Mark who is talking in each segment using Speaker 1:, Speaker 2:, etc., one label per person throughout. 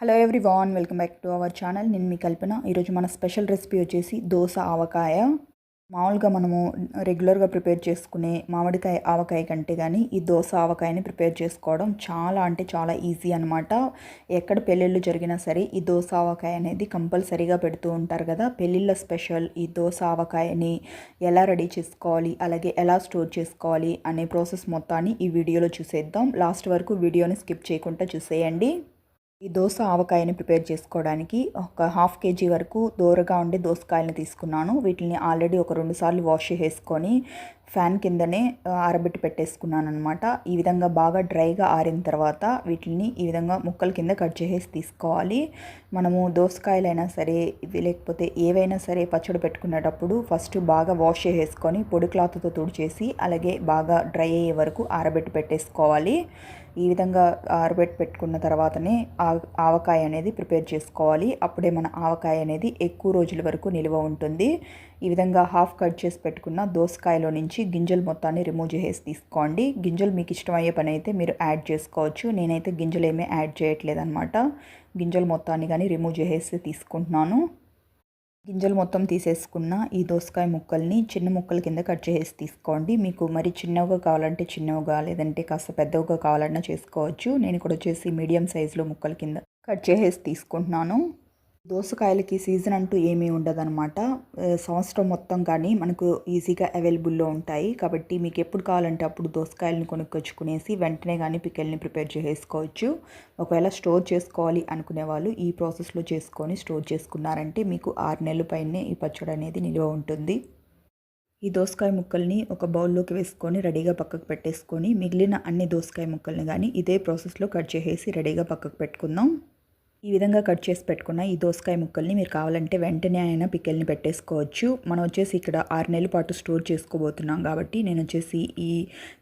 Speaker 1: Hello everyone welcome back to our channel నేను మీ కల్పన. ఈరోజు మన స్పెషల్ రెసిపీ వచ్చేసి దోశ ఆవకాయ. మామూలుగా మనము రెగ్యులర్గా ప్రిపేర్ చేసుకునే మామిడికాయ ఆవకాయ కంటే కానీ ఈ దోశ ఆవకాయని ప్రిపేర్ చేసుకోవడం చాలా అంటే చాలా ఈజీ అనమాట ఎక్కడ పెళ్ళిళ్ళు జరిగినా సరే ఈ దోశ ఆవకాయ అనేది కంపల్సరీగా పెడుతూ ఉంటారు కదా. పెళ్ళిళ్ళ స్పెషల్ ఈ దోశ ఆవకాయని ఎలా రెడీ చేసుకోవాలి అలాగే ఎలా స్టోర్ చేసుకోవాలి అనే ప్రాసెస్ మొత్తాన్ని ఈ వీడియోలో చూసేద్దాం. లాస్ట్ వరకు వీడియోని స్కిప్ చేయకుండా చూసేయండి. ఈ దోశ ఆవకాయని ప్రిపేర్ చేసుకోవడానికి ఒక హాఫ్ కేజీ వరకు దూరగా ఉండే దోసకాయలను తీసుకున్నాను. వీటిని ఆల్రెడీ ఒక రెండు సార్లు వాష్ చేసుకొని ఫ్యాన్ కిందనే ఆరబెట్టి పెట్టేసుకున్నాను అనమాట ఈ విధంగా బాగా డ్రైగా ఆరిన తర్వాత వీటిని ఈ విధంగా ముక్కల కింద కట్ చేసేసి తీసుకోవాలి. మనము దోసకాయలైనా సరే ఇవి లేకపోతే ఏవైనా సరే పచ్చడి పెట్టుకునేటప్పుడు ఫస్ట్ బాగా వాష్ చేసేసుకొని పొడి క్లాత్తో తుడిచేసి అలాగే బాగా డ్రై అయ్యే వరకు ఆరబెట్టి పెట్టేసుకోవాలి. ఈ విధంగా ఆరబెట్టి పెట్టుకున్న తర్వాతనే ఆవకాయ అనేది ప్రిపేర్ చేసుకోవాలి. అప్పుడే మన ఆవకాయ అనేది ఎక్కువ రోజుల వరకు నిల్వ ఉంటుంది. ఈ విధంగా హాఫ్ కట్ చేసి పెట్టుకున్న దోసకాయలో నుంచి గింజలు మొత్తాన్ని రిమూవ్ చేసేసి తీసుకోండి. గింజలు మీకు ఇష్టమయ్యే పని అయితే మీరు యాడ్ చేసుకోవచ్చు. నేనైతే గింజలు ఏమీ యాడ్ చేయట్లేదు అనమాట గింజలు మొత్తాన్ని కానీ రిమూవ్ చేసేసి తీసుకుంటున్నాను. గింజలు మొత్తం తీసేసుకున్న ఈ దోసకాయ ముక్కల్ని చిన్న ముక్కల కింద కట్ చేసి తీసుకోండి. మీకు మరి చిన్నగా కావాలంటే చిన్నగా లేదంటే కాస్త పెద్దగా కావాలన్నా చేసుకోవచ్చు. నేను ఇక్కడ వచ్చేసి మీడియం సైజులో ముక్కల కింద కట్ చేసేసి తీసుకుంటున్నాను. దోసకాయలకి సీజన్ అంటూ ఏమీ ఉండదన్నమాట. సంవత్సరం మొత్తం కానీ మనకు ఈజీగా అవైలబుల్లో ఉంటాయి. కాబట్టి మీకు ఎప్పుడు కావాలంటే అప్పుడు దోసకాయలను కొనుక్కొచ్చుకునేసి వెంటనే కానీ పికెల్ని ప్రిపేర్ చేసుకోవచ్చు. ఒకవేళ స్టోర్ చేసుకోవాలి అనుకునే వాళ్ళు ఈ ప్రాసెస్లో చేసుకొని స్టోర్ చేసుకున్నారంటే మీకు ఆరు నెలల పైనే ఈ పచ్చడి అనేది నిల్వ ఉంటుంది. ఈ దోసకాయ ముక్కల్ని ఒక బౌల్లోకి వేసుకొని రెడీగా పక్కకు పెట్టేసుకొని మిగిలిన అన్ని దోసకాయ ముక్కల్ని కానీ ఇదే ప్రాసెస్లో కట్ చేసేసి రెడీగా పక్కకు పెట్టుకుందాం. ఈ విధంగా కట్ చేసి పెట్టుకున్న ఈ దోసకాయ ముక్కల్ని మీరు కావాలంటే వెంటనే అయినా పికెల్ని పెట్టేసుకోవచ్చు. మనం వచ్చేసి ఇక్కడ ఆరు నెలల పాటు స్టోర్ చేసుకోబోతున్నాం కాబట్టి నేను వచ్చేసి ఈ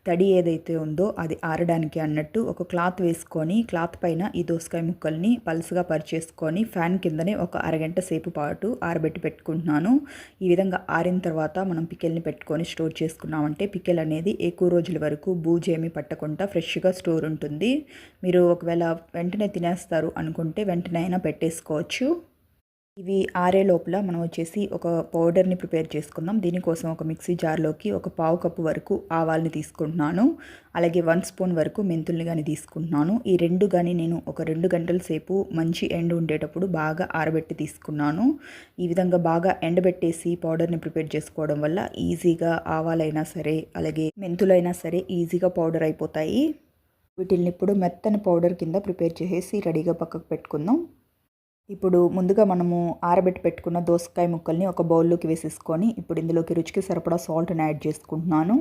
Speaker 1: తడి ఏదైతే ఉందో అది ఆరడానికి అన్నట్టు ఒక క్లాత్ వేసుకొని క్లాత్ పైన ఈ దోసకాయ ముక్కల్ని పలుసుగా పరిచేసుకొని ఫ్యాన్ కిందనే ఒక అరగంట సేపు పాటు ఆరబెట్టి పెట్టుకుంటున్నాను. ఈ విధంగా ఆరిన తర్వాత మనం పికెల్ని పెట్టుకొని స్టోర్ చేసుకున్నామంటే పికెల్ అనేది ఎక్కువ రోజుల వరకు బూజేమీ పట్టకుండా ఫ్రెష్గా స్టోర్ ఉంటుంది. మీరు ఒకవేళ వెంటనే తినేస్తారు అనుకుంటే వెంటనే అయినా పెట్టేసుకోవచ్చు. ఇవి ఆరే లోపల మనం వచ్చేసి ఒక పౌడర్ని ప్రిపేర్ చేసుకుందాం. దీనికోసం ఒక మిక్సీ జార్లోకి ఒక పావు కప్పు వరకు ఆవాల్ని తీసుకుంటున్నాను. అలాగే వన్ స్పూన్ వరకు మెంతుల్ని కానీ తీసుకుంటున్నాను. ఈ రెండు కానీ నేను ఒక రెండు గంటల సేపు మంచి ఎండ ఉండేటప్పుడు బాగా ఆరబెట్టి తీసుకున్నాను. ఈ విధంగా బాగా ఎండబెట్టేసి పౌడర్ని ప్రిపేర్ చేసుకోవడం వల్ల ఈజీగా ఆవాలైనా సరే అలాగే మెంతులైనా సరే ఈజీగా పౌడర్ అయిపోతాయి. వీటిని ఇప్పుడు మెత్తని పౌడర్ కింద ప్రిపేర్ చేసేసి రెడీగా పక్కకు పెట్టుకుందాం. ఇప్పుడు ముందుగా మనము ఆరబెట్టి పెట్టుకున్న దోసకాయ ముక్కల్ని ఒక బౌల్లోకి వేసేసుకొని ఇప్పుడు ఇందులోకి రుచికి సరిపడా సాల్ట్ని యాడ్ చేసుకుంటున్నాను.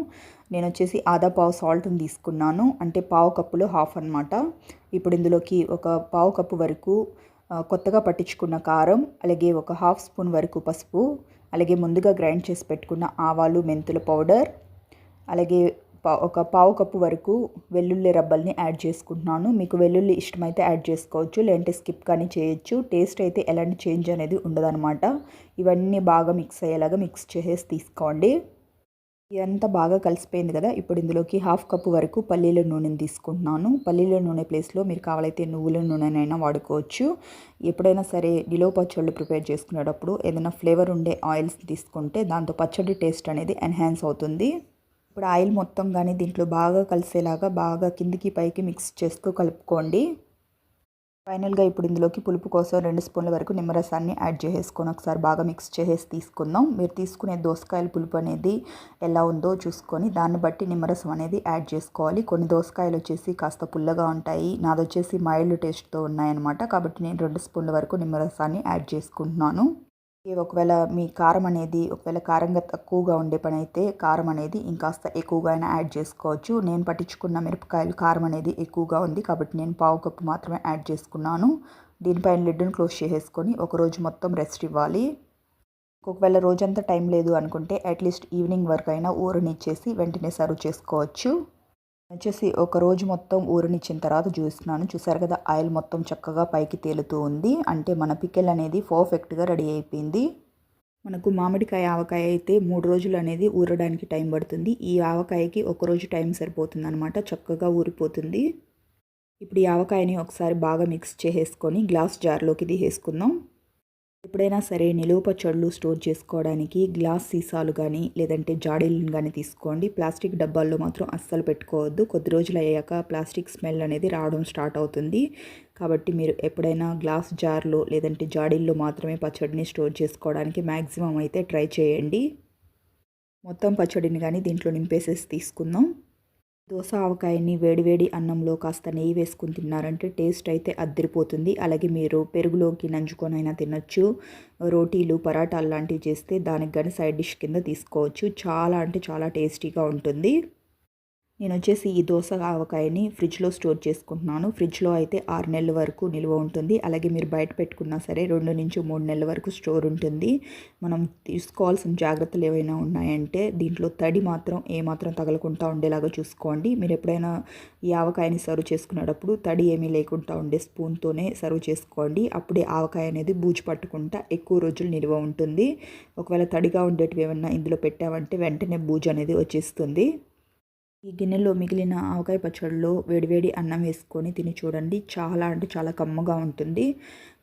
Speaker 1: నేను వచ్చేసి ఆదా పావు సాల్ట్ని తీసుకున్నాను. అంటే పావు కప్పులో హాఫ్ అనమాట ఇప్పుడు ఇందులోకి ఒక పావు కప్పు వరకు కొత్తగా పట్టించుకున్న కారం అలాగే ఒక హాఫ్ స్పూన్ వరకు పసుపు అలాగే ముందుగా గ్రైండ్ చేసి పెట్టుకున్న ఆవాలు మెంతుల పౌడర్ అలాగే ఒక పావు కప్పు వరకు వెల్లుల్లి రబ్బల్ని యాడ్ చేసుకుంటున్నాను. మీకు వెల్లుల్లి ఇష్టమైతే యాడ్ చేసుకోవచ్చు లేదంటే స్కిప్ కానీ చేయొచ్చు. టేస్ట్ అయితే ఎలాంటి చేంజ్ అనేది ఉండదనమాట ఇవన్నీ బాగా మిక్స్ అయ్యేలాగా మిక్స్ చేసేసి తీసుకోండి. ఇదంతా బాగా కలిసిపోయింది కదా ఇప్పుడు ఇందులోకి హాఫ్ కప్పు వరకు పల్లీల నూనెని తీసుకుంటున్నాను. పల్లీల నూనె ప్లేస్లో మీరు కావాలైతే నువ్వుల నూనెనైనా వాడుకోవచ్చు. ఎప్పుడైనా సరే నిలో పచ్చళ్ళు ప్రిపేర్ చేసుకునేటప్పుడు ఏదైనా ఫ్లేవర్ ఉండే ఆయిల్స్ తీసుకుంటే దాంతో పచ్చడి టేస్ట్ అనేది ఎన్హాన్స్ అవుతుంది. ఇప్పుడు ఆయిల్ మొత్తం కానీ దీంట్లో బాగా కలిసేలాగా బాగా కిందికి పైకి మిక్స్ చేస్తూ కలుపుకోండి. ఫైనల్గా ఇప్పుడు ఇందులోకి పులుపు కోసం రెండు స్పూన్ల వరకు నిమ్మరసాన్ని యాడ్ చేసేసుకొని ఒకసారి బాగా మిక్స్ చేసేసి తీసుకుందాం. మీరు తీసుకునే దోసకాయల పులుపు అనేది ఎలా ఉందో చూసుకొని దాన్ని బట్టి నిమ్మరసం అనేది యాడ్ చేసుకోవాలి. కొన్ని దోసకాయలు వచ్చేసి కాస్త పుల్లగా ఉంటాయి. నాది వచ్చేసి మైల్డ్ టేస్ట్తో ఉన్నాయన్నమాట. కాబట్టి నేను రెండు స్పూన్ల వరకు నిమ్మరసాన్ని యాడ్ చేసుకుంటున్నాను. ఒకవేళ మీ కారం అనేది ఒకవేళ కారంగా తక్కువగా ఉండే పని అయితే కారం అనేది ఇంకాస్త ఎక్కువగా అయినా యాడ్ చేసుకోవచ్చు. నేను పట్టించుకున్న మిరపకాయలు కారం అనేది ఎక్కువగా ఉంది కాబట్టి నేను పావు కప్పు మాత్రమే యాడ్ చేసుకున్నాను. దీనిపైన లిడ్ని క్లోజ్ చేసేసుకొని ఒకరోజు మొత్తం రెస్ట్ ఇవ్వాలి. ఒకవేళ రోజంతా టైం లేదు అనుకుంటే అట్లీస్ట్ ఈవినింగ్ వరకు అయినా ఊరనిచ్చేసి వెంటనే సర్వ్ చేసుకోవచ్చు. వచ్చేసి ఒక రోజు మొత్తం ఊరనిచ్చిన తర్వాత చూస్తున్నాను. చూసారు కదా ఆయిల్ మొత్తం చక్కగా పైకి తేలుతూ ఉంది. అంటే మన పికెల్ అనేది పర్ఫెక్ట్గా రెడీ అయిపోయింది. మనకు మామిడికాయ ఆవకాయ అయితే మూడు రోజులు అనేది ఊరడానికి టైం పడుతుంది. ఈ ఆవకాయకి ఒక రోజు టైం సరిపోతుంది అనమాట చక్కగా ఊరిపోతుంది. ఇప్పుడు ఈ ఆవకాయని ఒకసారి బాగా మిక్స్ చేసేసుకొని గ్లాస్ జార్లోకి తీసేసుకుందాం. ఎప్పుడైనా సరే నిలువ పచ్చళ్ళు స్టోర్ చేసుకోవడానికి గ్లాస్ సీసాలు కానీ లేదంటే జాడీలను కానీ తీసుకోండి. ప్లాస్టిక్ డబ్బాల్లో మాత్రం అస్సలు పెట్టుకోవద్దు. కొద్ది రోజులు అయ్యాక ప్లాస్టిక్ స్మెల్ అనేది రావడం స్టార్ట్ అవుతుంది. కాబట్టి మీరు ఎప్పుడైనా గ్లాస్ జార్లో లేదంటే జాడీల్లో మాత్రమే పచ్చడిని స్టోర్ చేసుకోవడానికి మ్యాక్సిమం అయితే ట్రై చేయండి. మొత్తం పచ్చడిని కానీ దీంట్లో నింపేసేసి తీసుకుందాం. దోస ఆవకాయని వేడివేడి అన్నంలో కాస్త నెయ్యి వేసుకుని తిన్నారంటే టేస్ట్ అయితే అద్దరిపోతుంది. అలాగే మీరు పెరుగులోకి నంచుకొనైనా తినొచ్చు. రోటీలు పరాటాలు లాంటివి చేస్తే దానికి కానీ సైడ్ డిష్ కింద తీసుకోవచ్చు. చాలా అంటే చాలా టేస్టీగా ఉంటుంది. నేను వచ్చేసి ఈ దోస ఆవకాయని ఫ్రిడ్జ్లో స్టోర్ చేసుకుంటున్నాను. ఫ్రిడ్జ్లో అయితే ఆరు నెలల వరకు నిల్వ ఉంటుంది. అలాగే మీరు బయట పెట్టుకున్నా సరే రెండు నుంచి మూడు నెలల వరకు స్టోర్ ఉంటుంది. మనం తీసుకోవాల్సిన జాగ్రత్తలు ఏవైనా ఉన్నాయంటే దీంట్లో తడి మాత్రం ఏమాత్రం తగలకుండా ఉండేలాగా చూసుకోండి. మీరు ఎప్పుడైనా ఈ ఆవకాయని సర్వ్ చేసుకునేటప్పుడు తడి ఏమీ లేకుండా ఉండే స్పూన్తోనే సర్వ్ చేసుకోండి. అప్పుడే ఆవకాయ అనేది బూజు పట్టుకుంటా ఎక్కువ రోజులు నిల్వ ఉంటుంది. ఒకవేళ తడిగా ఉండేటివి ఏమన్నా ఇందులో పెట్టామంటే వెంటనే బూజు అనేది వచ్చేస్తుంది. ఈ గిన్నెలో మిగిలిన ఆవకాయ పచ్చడిలో వేడివేడి అన్నం వేసుకొని తిని చూడండి. చాలా అంటే చాలా కమ్మగా ఉంటుంది.